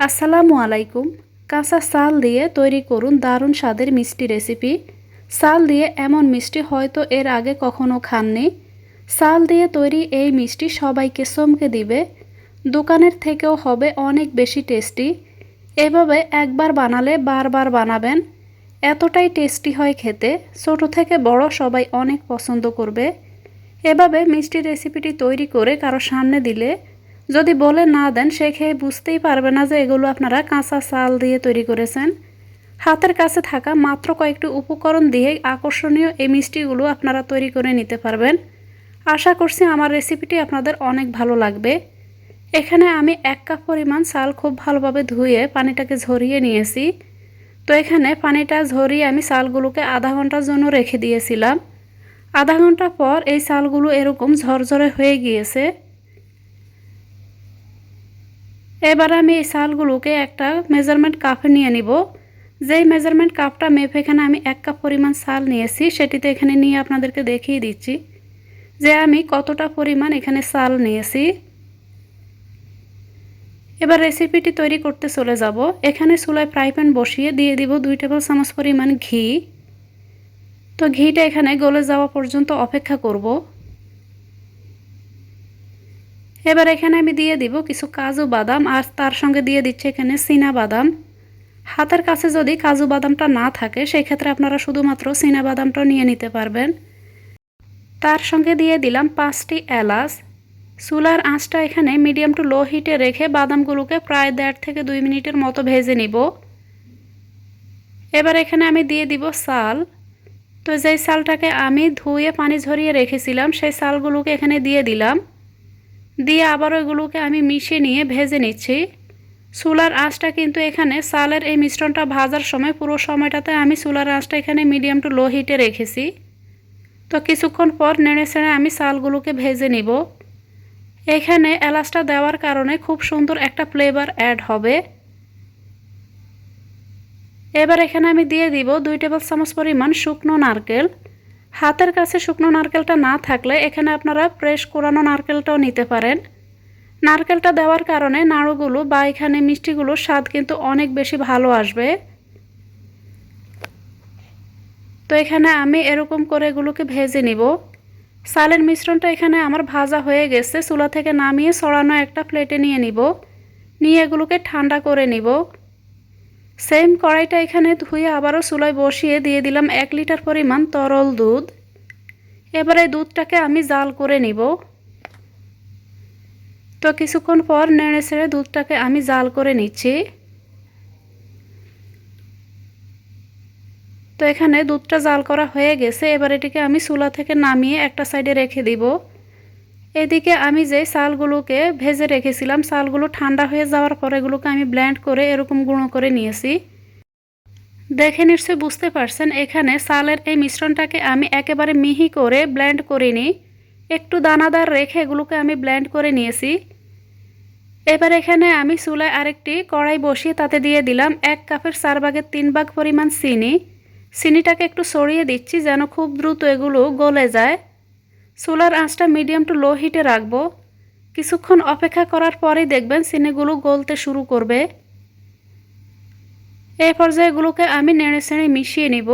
আসসালামু আলাইকুম। কাঁচা সাল দিয়ে তৈরি করুন দারুণ স্বাদের মিষ্টি রেসিপি। চাল দিয়ে এমন মিষ্টি হয়তো এর আগে কখনো খাননি। চাল দিয়ে তৈরি এই মিষ্টি সবাইকে চমকে দিবে। দোকানের থেকেও হবে অনেক বেশি টেস্টি। এভাবে একবার বানালে বারবার বানাবেন। এতটাই টেস্টি হয় খেতে, ছোট থেকে বড় সবাই অনেক পছন্দ করবে। এভাবে মিষ্টি রেসিপিটি তৈরি করে কারও সামনে দিলে যদি বলে না দেন, সে খেয়ে বুঝতেই পারবে না যে এগুলো আপনারা কাঁচা চাল দিয়ে তৈরি করেছেন। হাতের কাছে থাকা মাত্র কয়েকটি উপকরণ দিয়ে আকর্ষণীয় এই মিষ্টিগুলো আপনারা তৈরি করে নিতে পারবেন। আশা করছি আমার রেসিপিটি আপনাদের অনেক ভালো লাগবে। এখানে আমি এক কাপ পরিমাণ চাল খুব ভালোভাবে ধুয়ে পানিটাকে ঝরিয়ে নিয়েছি। তো এখানে পানিটা ঝরিয়ে আমি চালগুলোকে আধা ঘণ্টার জন্য রেখে দিয়েছিলাম। আধা ঘণ্টা পর এই চালগুলো এরকম ঝরঝরে হয়ে গিয়েছে। এবার আমি এই চালগুলোকে একটা মেজারমেন্ট কাপে নিয়ে নিব। যেই মেজারমেন্ট কাপটা মেপে এখানে আমি এক কাপ পরিমাণ চাল নিয়েছি, সেটিতে এখানে নিয়ে আপনাদেরকে দেখিয়ে দিচ্ছি যে আমি কতটা পরিমাণ এখানে চাল নিয়েছি। এবার রেসিপিটি তৈরি করতে চলে যাব। এখানে চুলায় ফ্রাই প্যান বসিয়ে দিয়ে দিব দুই টেবিল চামচ পরিমাণ ঘি। তো ঘিটা এখানে গলে যাওয়া পর্যন্ত অপেক্ষা করব। এবার এখানে আমি দিয়ে দিব কিছু কাজু বাদাম, আর তার সঙ্গে দিয়ে দিচ্ছে এখানে চীনা বাদাম। হাতের কাছে যদি কাজু বাদামটা না থাকে সেই ক্ষেত্রে আপনারা শুধুমাত্র চীনা বাদামটা নিয়ে নিতে পারবেন। তার সঙ্গে দিয়ে দিলাম পাঁচটি এলাচ। চুলার আঁচটা এখানে মিডিয়াম টু লো হিটে রেখে বাদামগুলোকে প্রায় দেড় থেকে দুই মিনিটের মতো ভেজে নিব। এবার এখানে আমি দিয়ে দিব সাল তো যেই সালটাকে আমি ধুয়ে পানি ঝরিয়ে রেখেছিলাম, সেই সালগুলোকে এখানে দিয়ে দিলাম। দিয়ে আবার ওইগুলোকে আমি মিশিয়ে নিয়ে ভেজে নিচ্ছি। চুলার আঁচটা কিন্তু এখানে চালের এই মিশ্রণটা ভাজার সময় পুরো সময়টাতে আমি চুলার আঁচটা এখানে মিডিয়াম টু লো হিটে রেখেছি। তো কিছুক্ষণ পর নেড়ে ছেড়ে আমি চালগুলোকে ভেজে নিব। এখানে এলাচটা দেওয়ার কারণে খুব সুন্দর একটা ফ্লেভার অ্যাড হবে। এবার এখানে আমি দিয়ে দিব দুই টেবিল চামচ পরিমাণ শুকনো নারকেল। হাতের কাছে শুকনো নারকেলটা না থাকলে এখানে আপনারা ফ্রেশ কোরানো নারকেলটাও নিতে পারেন। নারকেলটা দেওয়ার কারণে নাড়ুগুলো বা এখানে মিষ্টিগুলোর স্বাদ কিন্তু অনেক বেশি ভালো আসবে। তো এখানে আমি এরকম করে এগুলোকে ভেজে নিব। সালের মিশ্রণটা এখানে আমার ভাজা হয়ে গেছে। চুলা থেকে নামিয়ে সরানো একটা প্লেটে নিয়ে নিব। নিয়ে এগুলোকে ঠান্ডা করে নিব। সেম কড়াইটা এখানে ধুয়ে আবারও চুলায় বসিয়ে দিয়ে দিলাম এক লিটার পরিমাণ তরল দুধ। এবারে দুধটাকে আমি জাল করে নিব। তো কিছুক্ষণ পর নেড়ে ছেড়ে দুধটাকে আমি জাল করে নিচ্ছি। তো এখানে দুধটা জাল করা হয়ে গেছে। এবার এটিকে আমি চুলা থেকে নামিয়ে একটা সাইডে রেখে দিব। এদিকে আমি যে চালগুলোকে ভেজে রেখেছিলাম, চালগুলো ঠান্ডা হয়ে যাওয়ার পর এগুলোকে আমি ব্ল্যান্ড করে এরকম গুঁড়ো করে নিয়েছি। দেখে নিশ্চয়ই বুঝতে পারছেন, এখানে চালের এই মিশ্রণটাকে আমি একেবারে মিহি করে ব্ল্যান্ড করিনি। একটু দানাদার রেখে এগুলোকে আমি ব্ল্যান্ড করে নিয়েছি। এবার এখানে আমি চুলায় আরেকটি কড়াই বসিয়ে তাতে দিয়ে দিলাম এক কাপের চার ভাগের তিন ভাগ পরিমাণ চিনি। চিনিটাকে একটু সরিয়ে দিচ্ছি যেন খুব দ্রুত এগুলো গলে যায়। চুলার আঁচটা মিডিয়াম টু লো হিটে রাখব। কিছুক্ষণ অপেক্ষা করার পরেই দেখবেন চিনিগুলো গলতে শুরু করবে। এই পর্যায়ে এগুলোকে আমি নেড়ে ছেড়ে মিশিয়ে নিব।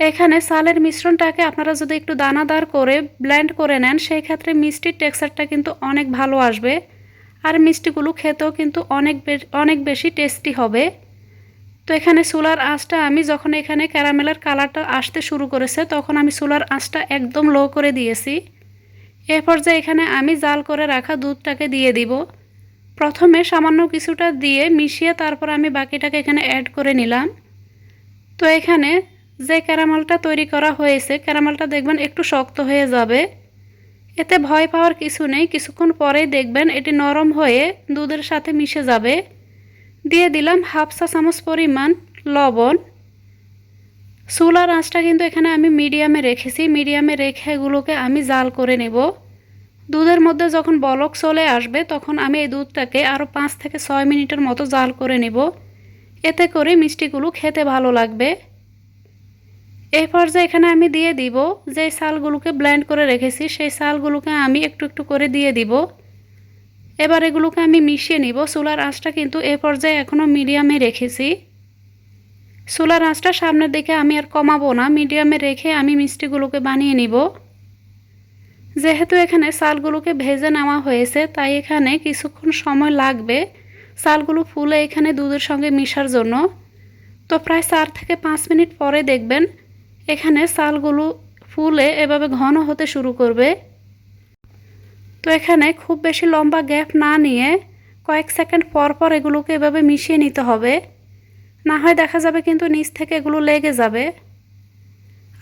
এখানে সালের মিশ্রণটাকে আপনারা যদি একটু দানাদার করে ব্লেন্ড করে নেন সেই ক্ষেত্রে মিষ্টির টেক্সচারটা কিন্তু অনেক ভালো আসবে। আর মিষ্টিগুলো খেতেও কিন্তু অনেক অনেক বেশি টেস্টি হবে। তো এখানে সোলার আঁচটা আমি যখন এখানে ক্যারামেলের কালারটা আসতে শুরু করেছে, তখন আমি সোলার আঁচটা একদম লো করে দিয়েছি। এরপর যে এখানে আমি জাল করে রাখা দুধটাকে দিয়ে দিব। প্রথমে সামান্য কিছুটা দিয়ে মিশিয়ে তারপর আমি বাকিটাকে এখানে অ্যাড করে নিলাম। তো এখানে যে ক্যারামেলটা তৈরি করা হয়েছে, ক্যারামেলটা দেখবেন একটু শক্ত হয়ে যাবে। এতে ভয় পাওয়ার কিছু নেই, কিছুক্ষণ পরেই দেখবেন এটি নরম হয়ে দুধের সাথে মিশে যাবে। দিয়ে দিলাম হাফ চা চামচ পরিমাণ লবণ। চুলার আঁচটা কিন্তু এখানে আমি মিডিয়ামে রেখেছি। মিডিয়ামে রেখে এগুলোকে আমি জাল করে নেব। দুধের মধ্যে যখন বলক চলে আসবে, তখন আমি এই দুধটাকে আরও পাঁচ থেকে ছয় মিনিটের মতো জাল করে নেব। এতে করে মিষ্টিগুলো খেতে ভালো লাগবে। এই পর্যায়ে এখানে আমি দিয়ে দিব যে শালগুলোকে ব্লেন্ড করে রেখেছি। সেই শালগুলোকে আমি একটু একটু করে দিয়ে দিব। এবার এগুলোকে আমি মিশিয়ে নিব। চুলার আঁচটা কিন্তু এ পর্যায়ে এখনও মিডিয়ামে রেখেছি। চুলার আঁচটা সামনের দিকে আমি আর কমাবো না, মিডিয়ামে রেখে আমি মিষ্টিগুলোকে বানিয়ে নিব। যেহেতু এখানে চালগুলোকে ভেজে নেওয়া হয়েছে, তাই এখানে কিছুক্ষণ সময় লাগবে চালগুলো ফুলে এখানে দুধের সঙ্গে মিশার জন্য। তো প্রায় চার থেকে পাঁচ মিনিট পরে দেখবেন এখানে চালগুলো ফুলে এভাবে ঘন হতে শুরু করবে। তো এখানে খুব বেশি লম্বা গ্যাপ না নিয়ে কয়েক সেকেন্ড পর পর এগুলোকে এভাবে মিশিয়ে নিতে হবে। না হয় দেখা যাবে কিন্তু নিচ থেকে এগুলো লেগে যাবে।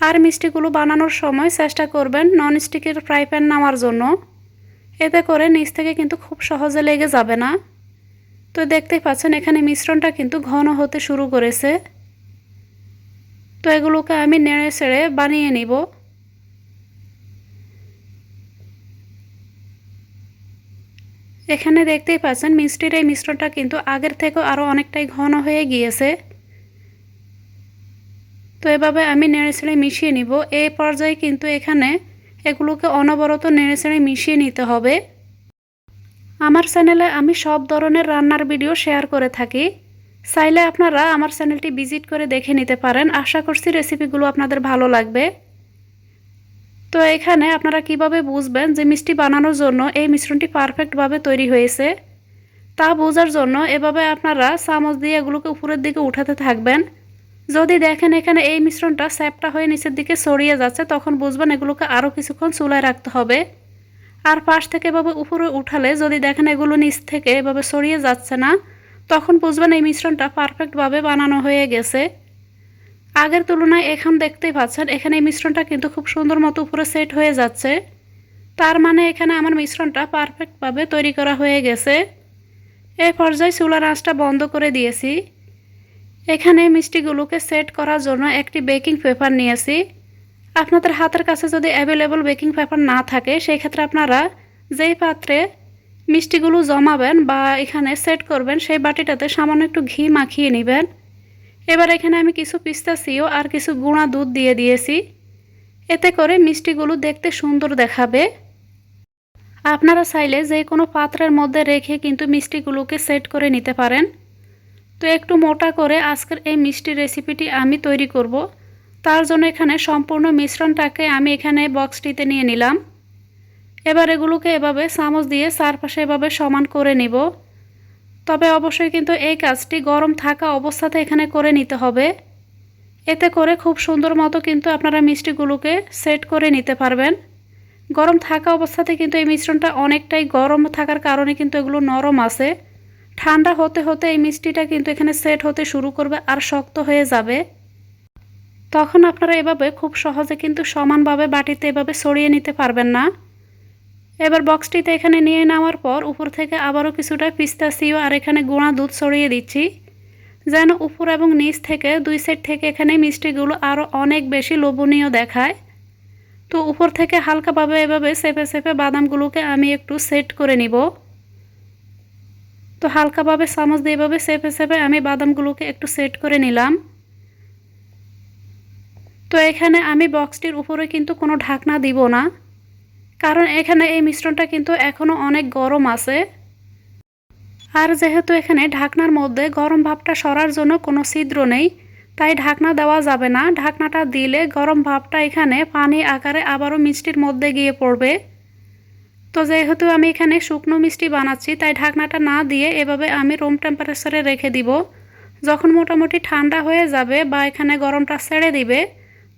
আর মিষ্টিগুলো বানানোর সময় চেষ্টা করবেন নন স্টিকের ফ্রাই প্যান নেওয়ার জন্য। এতে করে নিচ থেকে কিন্তু খুব সহজে লেগে যাবে না। তো দেখতেই পাচ্ছেন এখানে মিশ্রণটা কিন্তু ঘন হতে শুরু করেছে। তো এগুলোকে আমি নেড়ে ছেড়ে বানিয়ে নিব। এখানে দেখতেই পাচ্ছেন মিষ্টির এই মিশ্রণটা কিন্তু আগের থেকেও আরও অনেকটাই ঘন হয়ে গিয়েছে। তো এভাবে আমি নেড়ে ছেড়ে মিশিয়ে নিব। এই পর্যায়ে কিন্তু এখানে এগুলোকে অনবরত নেড়ে ছেড়ে মিশিয়ে নিতে হবে। আমার চ্যানেলে আমি সব ধরনের রান্নার ভিডিও শেয়ার করে থাকি। চাইলে আপনারা আমার চ্যানেলটি ভিজিট করে দেখে নিতে পারেন। আশা করছি রেসিপিগুলো আপনাদের ভালো লাগবে। তো এখানে আপনারা কীভাবে বুঝবেন যে মিষ্টি বানানোর জন্য এই মিশ্রণটি পারফেক্টভাবে তৈরি হয়েছে? তা বোঝার জন্য এভাবে আপনারা চামচ দিয়ে এগুলোকে উপরের দিকে উঠাতে থাকবেন। যদি দেখেন এখানে এই মিশ্রণটা স্যাপটা হয়ে নিচের দিকে ছড়িয়ে যাচ্ছে, তখন বুঝবেন এগুলোকে আরও কিছুক্ষণ চুলায় রাখতে হবে। আর পাশ থেকে এভাবে উপরে উঠালে যদি দেখেন এগুলো নিচ থেকে এভাবে ছড়িয়ে যাচ্ছে না, তখন বুঝবেন এই মিশ্রণটা পারফেক্টভাবে বানানো হয়ে গেছে। আগের তুলনায় এখন দেখতেই পাচ্ছেন, এখানে এই মিশ্রণটা কিন্তু খুব সুন্দর মতো উপরে সেট হয়ে যাচ্ছে। তার মানে এখানে আমার মিশ্রণটা পারফেক্টভাবে তৈরি করা হয়ে গেছে। এই পর্যায়ে চুলার আঁচটা বন্ধ করে দিয়েছি। এখানে মিষ্টিগুলোকে সেট করার জন্য একটি বেকিং পেপার নিয়েছি। আপনাদের হাতের কাছে যদি অ্যাভেলেবল বেকিং পেপার না থাকে সেই ক্ষেত্রে আপনারা যেই পাত্রে মিষ্টিগুলো জমাবেন বা এখানে সেট করবেন, সেই বাটিটাতে সামান্য একটু ঘি মাখিয়ে নেবেন। এবার এখানে আমি কিছু পিস্তাচিও আর কিছু গুঁড়া দুধ দিয়ে দিয়েছি। এতে করে মিষ্টিগুলো দেখতে সুন্দর দেখাবে। আপনারা চাইলে যে কোনো পাত্রের মধ্যে রেখে কিন্তু মিষ্টিগুলোকে সেট করে নিতে পারেন। তো একটু মোটা করে আজকের এই মিষ্টি রেসিপিটি আমি তৈরি করব। তার জন্য এখানে সম্পূর্ণ মিশ্রণটাকে আমি এখানে বক্সটিতে নিয়ে নিলাম। এবার এগুলোকে এভাবে চামচ দিয়ে চারপাশে এভাবে সমান করে নিব। তবে অবশ্যই কিন্তু এই কাজটি গরম থাকা অবস্থাতে এখানে করে নিতে হবে। এতে করে খুব সুন্দর মতো কিন্তু আপনারা মিষ্টিগুলোকে সেট করে নিতে পারবেন। গরম থাকা অবস্থাতে কিন্তু এই মিশ্রণটা অনেকটাই গরম থাকার কারণে কিন্তু এগুলো নরম আছে। ঠান্ডা হতে হতে এই মিষ্টিটা কিন্তু এখানে সেট হতে শুরু করবে আর শক্ত হয়ে যাবে। তখন আপনারা এভাবে খুব সহজে কিন্তু সমানভাবে বাটিতে এভাবে ছড়িয়ে নিতে পারবেন না। এবার বক্সটিতে এখানে নিয়ে নেওয়ার পর উপর থেকে আবারও কিছুটা পিস্তাচিও আর এখানে গুঁড়া দুধ ছড়িয়ে দিচ্ছি। যেন উপর এবং নিচ থেকে দুই সাইড থেকে এখানে মিষ্টিগুলো আরও অনেক বেশি লোভনীয় দেখায়। তো উপর থেকে হালকাভাবে এভাবে সেপে সেপে বাদামগুলোকে আমি একটু সেট করে নিব। তো হালকাভাবে চামচ দিয়ে এভাবে সেপে সেপে আমি বাদামগুলোকে একটু সেট করে নিলাম। তো এখানে আমি বক্সটির উপরে কিন্তু কোনো ঢাকনা দিব না। কারণ এখানে এই মিশ্রণটা কিন্তু এখনও অনেক গরম আছে। আর যেহেতু এখানে ঢাকনার মধ্যে গরম ভাবটা সরার জন্য কোনো ছিদ্র নেই, তাই ঢাকনা দেওয়া যাবে না। ঢাকনাটা দিলে গরম ভাবটা এখানে পানি আকারে আবারও মিষ্টির মধ্যে গিয়ে পড়বে। তো যেহেতু আমি এখানে শুকনো মিষ্টি বানাচ্ছি, তাই ঢাকনাটা না দিয়ে এভাবে আমি রুম টেম্পারেচারে রেখে দিব। যখন মোটামুটি ঠান্ডা হয়ে যাবে বা এখানে গরমটা ছেড়ে দিবে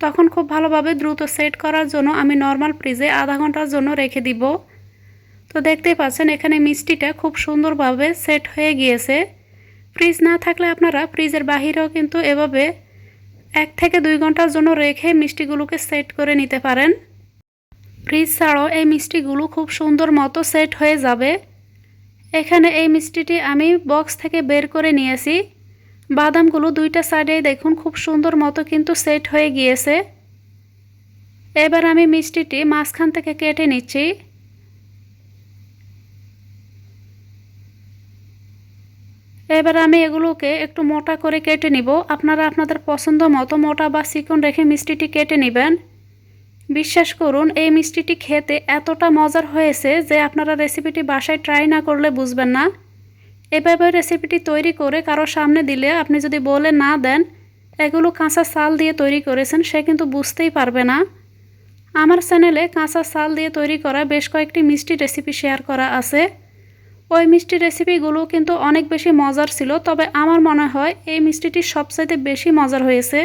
তখন খুব ভালোভাবে দ্রুত সেট করার জন্য আমি নর্মাল ফ্রিজে আধা ঘণ্টার জন্য রেখে দিব। তো দেখতেই পাচ্ছেন, এখানে মিষ্টিটা খুব সুন্দরভাবে সেট হয়ে গিয়েছে। ফ্রিজ না থাকলে আপনারা ফ্রিজের বাহিরেও কিন্তু এভাবে এক থেকে দুই ঘণ্টার জন্য রেখে মিষ্টিগুলোকে সেট করে নিতে পারেন। ফ্রিজ ছাড়াও এই মিষ্টিগুলো খুব সুন্দর মতো সেট হয়ে যাবে। এখানে এই মিষ্টিটি আমি বক্স থেকে বের করে নিয়েছি। বাদামগুলো দুইটা সাইডেই দেখুন, খুব সুন্দর মতো কিন্তু সেট হয়ে গিয়েছে। এবার আমি মিষ্টিটি মাঝখান থেকে কেটে নিচ্ছি। এবার আমি এগুলোকে একটু মোটা করে কেটে নিব। আপনারা আপনাদের পছন্দ মতো মোটা বা চিকন রেখে মিষ্টিটি কেটে নেবেন। বিশ্বাস করুন, এই মিষ্টিটি খেতে এতটা মজার হয়েছে যে আপনারা রেসিপিটি বাসায় ট্রাই না করলে বুঝবেন না। এভাবে রেসিপিটি তৈরি করে কারও সামনে দিলে আপনি যদি বলে না দেন, এগুলো কাঁচা চাল দিয়ে তৈরি করেছেন, সে কিন্তু বুঝতেই পারবে না। আমার চ্যানেলে কাঁচা চাল দিয়ে তৈরি করা বেশ কয়েকটি মিষ্টি রেসিপি শেয়ার করা আছে। ওই মিষ্টি রেসিপিগুলো কিন্তু অনেক বেশি মজার ছিল, তবে আমার মনে হয় এই মিষ্টিটি সবচাইতে বেশি মজার হয়েছে।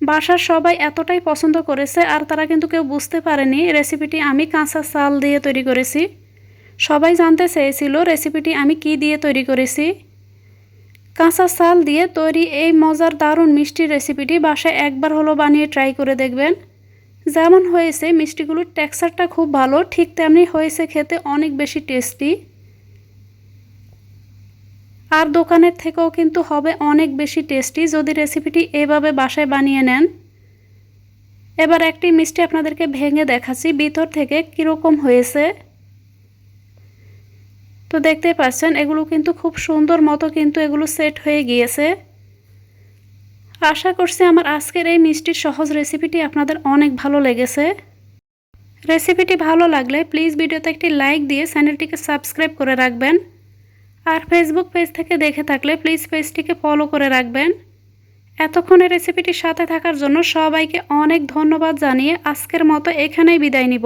বাসার সবাই এতটাই পছন্দ করেছে, আর তারা কিন্তু কেউ বুঝতে পারেনি রেসিপিটি আমি কাঁচা চাল দিয়ে তৈরি করেছি। সবাই জানতে চেয়েছিল রেসিপিটি আমি কি দিয়ে তৈরি করেছি। কাঁচা চাল দিয়ে তৈরি এই মজার দারুণ মিষ্টি রেসিপিটি বাসায় একবার হলো বানিয়ে ট্রাই করে দেখবেন। যেমন হয়েছে, মিষ্টিগুলোর টেক্সচারটা খুব ভালো, ঠিক তেমনি হয়েছে খেতে অনেক বেশি টেস্টি। আর দোকানের থেকেও কিন্তু হবে অনেক বেশি টেস্টি যদি রেসিপিটি এভাবে বাসায় বানিয়ে নেন। এবার একটি মিষ্টি আপনাদেরকে ভেঙে দেখাচ্ছি, ভিতর থেকে কীরকম হয়েছে। তো দেখতে পাচ্ছেন, এগুলো কিন্তু খুব সুন্দর মতো কিন্তু এগুলো সেট হয়ে গিয়েছে। আশা করছি আমার আজকের এই মিষ্টির সহজ রেসিপিটি আপনাদের অনেক ভালো লেগেছে। রেসিপিটি ভালো লাগলে প্লিজ ভিডিওতে একটি লাইক দিয়ে চ্যানেলটিকে সাবস্ক্রাইব করে রাখবেন। আর ফেসবুক পেজ থেকে দেখে থাকলে প্লিজ পেজটিকে ফলো করে রাখবেন। এতক্ষণে রেসিপিটির সাথে থাকার জন্য সবাইকে অনেক ধন্যবাদ জানিয়ে আজকের মতো এখানেই বিদায় নিব।